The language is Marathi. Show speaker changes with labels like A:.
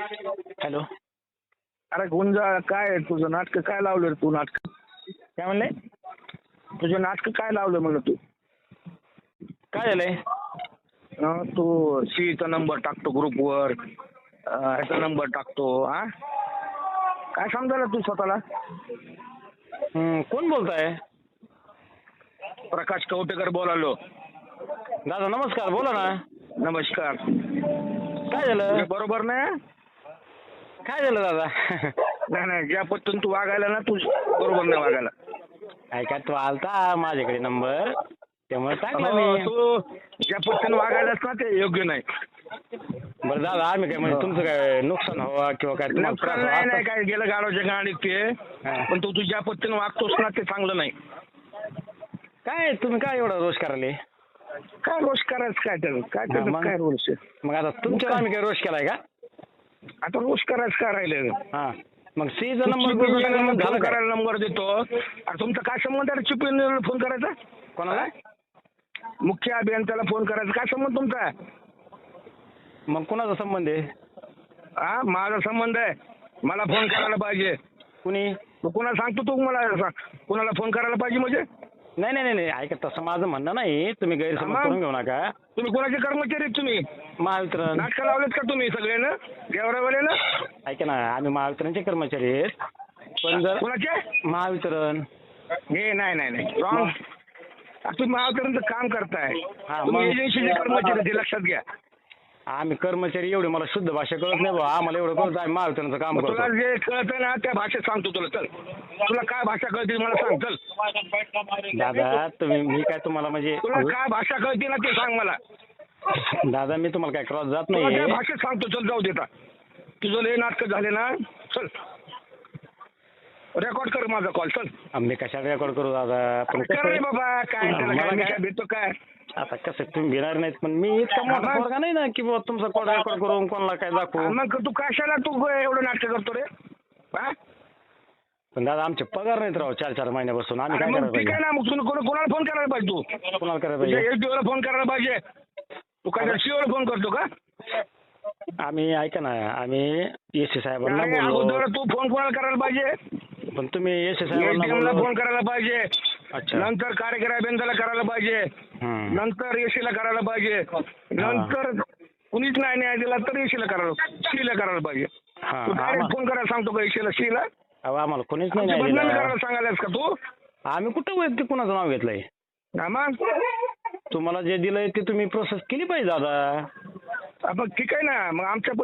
A: हॅलो.
B: अरे गुंजा काय तुझं नाटक? काय लावलं रे तू नाटक?
A: काय म्हणले?
B: तुझे नाटक काय लावलं म्हणलं तू?
A: काय झालंय?
B: तू सीचा नंबर टाकतो ग्रुपवर. ह्याचा नंबर टाकतो हा काय समजायला तू स्वतःला?
A: हं, कोण बोलताय?
B: प्रकाश कवटेकर बोलालो.
A: दादा नमस्कार बोला ना.
B: नमस्कार.
A: काय झालं?
B: तुझं बरोबर नाही
A: काय झालं दादा?
B: नाही नाही ज्या पद्धतीने तू वागायला ना तू बरोबर नाही वागायला.
A: काय तू आलता माझ्याकडे नंबर. त्यामुळे टाकला
B: हो,
A: मी.
B: तू ज्या पद्धतीने वागायलास ना ते योग्य नाही.
A: बरं दादा आम्ही काय म्हणजे तुमचं काय नुकसान हवं किंवा काय तुम्हाला त्रास
B: नुकसान नाही नाही
A: व्हावा
B: काय गेलं गाडोच्या गाडीत ते.
A: हा.
B: पण तू तुझ्या पद्धतीने वागतोस ना ते चांगलं नाही.
A: काय तुम्ही काय एवढा रोष करायले?
B: काय रोष करायचं काय काय
A: हा, मग?
B: काय रोष आहे?
A: मग आता तुमच्यावर आम्ही काय रोष केलाय का?
B: आता रोष करायचं काय राहिलं
A: हा. मग सीचा नंबर
B: फोन करायला नंबर देतो. अरे तुमचा काय संबंध आहे? चिपळूण फोन करायचा?
A: कोणाला?
B: मुख्य अभियंत्याला फोन करायचा. काय संबंध तुमचा?
A: मग कोणाचा संबंध आहे?
B: हा माझा संबंध आहे. मला फोन करायला पाहिजे.
A: कुणी?
B: तू कुणाला सांगतो तू मला? कुणाला फोन करायला पाहिजे म्हणजे?
A: नाही नाही नाही नाही ऐका तसं माझं म्हणणं नाही. तुम्ही गैरसमज
B: मग?
A: करून घेऊ नका.
B: तुम्ही कोणाचे कर्मचारी आहेत तुम्ही?
A: महावितरण.
B: नाटकं लावलेत का तुम्ही सगळे ना गेवरावाले ना
A: ऐका ना आम्ही महावितरणचे कर्मचारी आहेत. पण जर
B: कोणाचे?
A: महावितरण.
B: हे नाही नाही नाही. रॉंग तुम्ही महावितरणचं काम करताय.
A: हा,
B: तुम्ही
A: मग?
B: एजन्सीचे कर्मचारी आहेत, हे लक्षात घ्या.
A: आम्ही कर्मचारी एवढे मला शुद्ध भाषा कळत नाही बा आम्हाला एवढं कळत आम्ही महावितरणचं काम
B: मग तुला
A: करतो.
B: जे कळतं ना त्या भाषेत सांगतो तुला. चल. तुला काय भाषा कळते मला सांग. चल.
A: दादा तुम्ही मी काय तुम्हाला म्हणजे
B: तुला काय भाषा कळते ना ते सांग मला.
A: दादा मी तुम्हाला काय क्रॉस जात
B: तुला त्या
A: नाही
B: भाषेत सांगतो. चल जाऊ देता तुझं लय नाटकं झाले ना. चल. रेकॉर्ड कर माझा कॉल चल.
A: आम्ही कशाला रेकॉर्ड करू दादा? पण
B: कर रे
A: कसं
B: बाबा. काय त्याला
A: मला
B: काय मी
A: काय-
B: काय भेटतो काय?
A: आता कसं तुम्ही घेणार नाहीत पण मी इतका मोठा? पोरगा नाही ना की बाबा तुमचा कॉल रेकॉर्ड करून कोणाला काय दाखवू?
B: मग तू कशाला तू एवढं नाटक करतो रे? हा?
A: पण दादा आमचे पगार नाहीत राव चार चार महिन्यापासून. आम्ही
B: अरे
A: काय
B: मग
A: करायला
B: आहे
A: पाहिजे?
B: ना मग तुला कोणा- कोणाला फोन करायला पाहिजे तू?
A: कोणाला करायला
B: तुझ्या
A: पाहिजे
B: एटीओला फोन करायला पाहिजे. तू काय सीओला फोन करतो का?
A: आम्ही ऐका ना आम्ही एस सी साहेबांना
B: अरे
A: बोललो.
B: अगोदर तू फोन कोणाला करायला पाहिजे?
A: पण तुम्ही एस सी
B: ला
A: साहेबांना
B: फोन करायला पाहिजे.
A: अच्छा.
B: नंतर कार्यकारी अभियंत्याला करायला पाहिजे.
A: हम्म.
B: नंतर एसीला करायला पाहिजे. नंतर कुणीच नाही न्याय दिला तर एसीला करायला सीला करायला पाहिजे.
A: हा,
B: तू डायरेक्ट
A: आम्हा-
B: फोन करायला सांगतो का एसीला सीला?
A: अहो, आम्हाला कोणीच नाही
B: आमची
A: न्याय
B: बदनामी
A: दिला.
B: करायला सांगायलास का तू?
A: आम्ही कुठं वैयक्तिक कुणाचं नाव घेतलंय?
B: हा मग
A: तुम्हाला जे दिलंय ते तुम्ही प्रोसेस केली पाहिजे दादा.
B: आपण ठीक आहे ना. मग आमच्या